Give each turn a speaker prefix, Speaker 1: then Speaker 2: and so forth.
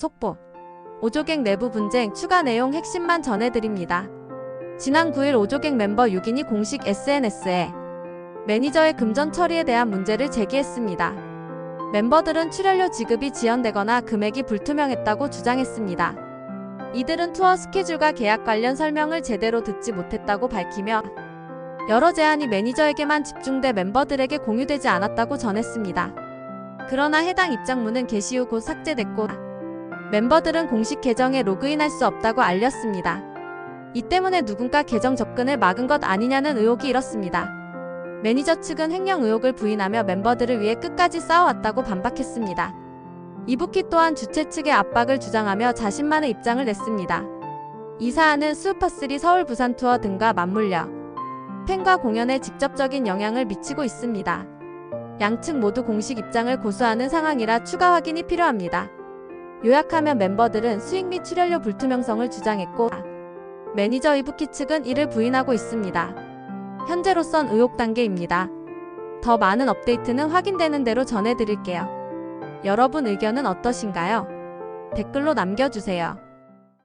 Speaker 1: 속보. 오조객 내부 분쟁 추가 내용 핵심만 전해드립니다. 지난 9일 오조객 멤버 6인이 공식 SNS에 매니저의 금전 처리에 대한 문제를 제기했습니다. 멤버들은 출연료 지급이 지연되거나 금액이 불투명했다고 주장했습니다. 이들은 투어 스케줄과 계약 관련 설명을 제대로 듣지 못했다고 밝히며 여러 제안이 매니저에게만 집중돼 멤버들에게 공유되지 않았다고 전했습니다. 그러나 해당 입장문은 게시 후 곧 삭제됐고 멤버들은 공식 계정에 로그인할 수 없다고 알렸습니다. 이 때문에 누군가 계정 접근을 막은 것 아니냐는 의혹이 일었습니다. 매니저 측은 횡령 의혹을 부인하며 멤버들을 위해 끝까지 싸워왔다고 반박했습니다. 이부키 또한 주최 측의 압박을 주장하며 자신만의 입장을 냈습니다. 이 사안은 슈퍼3 서울 부산 투어 등과 맞물려 팬과 공연에 직접적인 영향을 미치고 있습니다. 양측 모두 공식 입장을 고수하는 상황이라 추가 확인이 필요합니다. 요약하면 멤버들은 수익 및 출연료 불투명성을 주장했고 매니저 이부키 측은 이를 부인하고 있습니다. 현재로선 의혹 단계입니다. 더 많은 업데이트는 확인되는 대로 전해드릴게요. 여러분 의견은 어떠신가요? 댓글로 남겨주세요.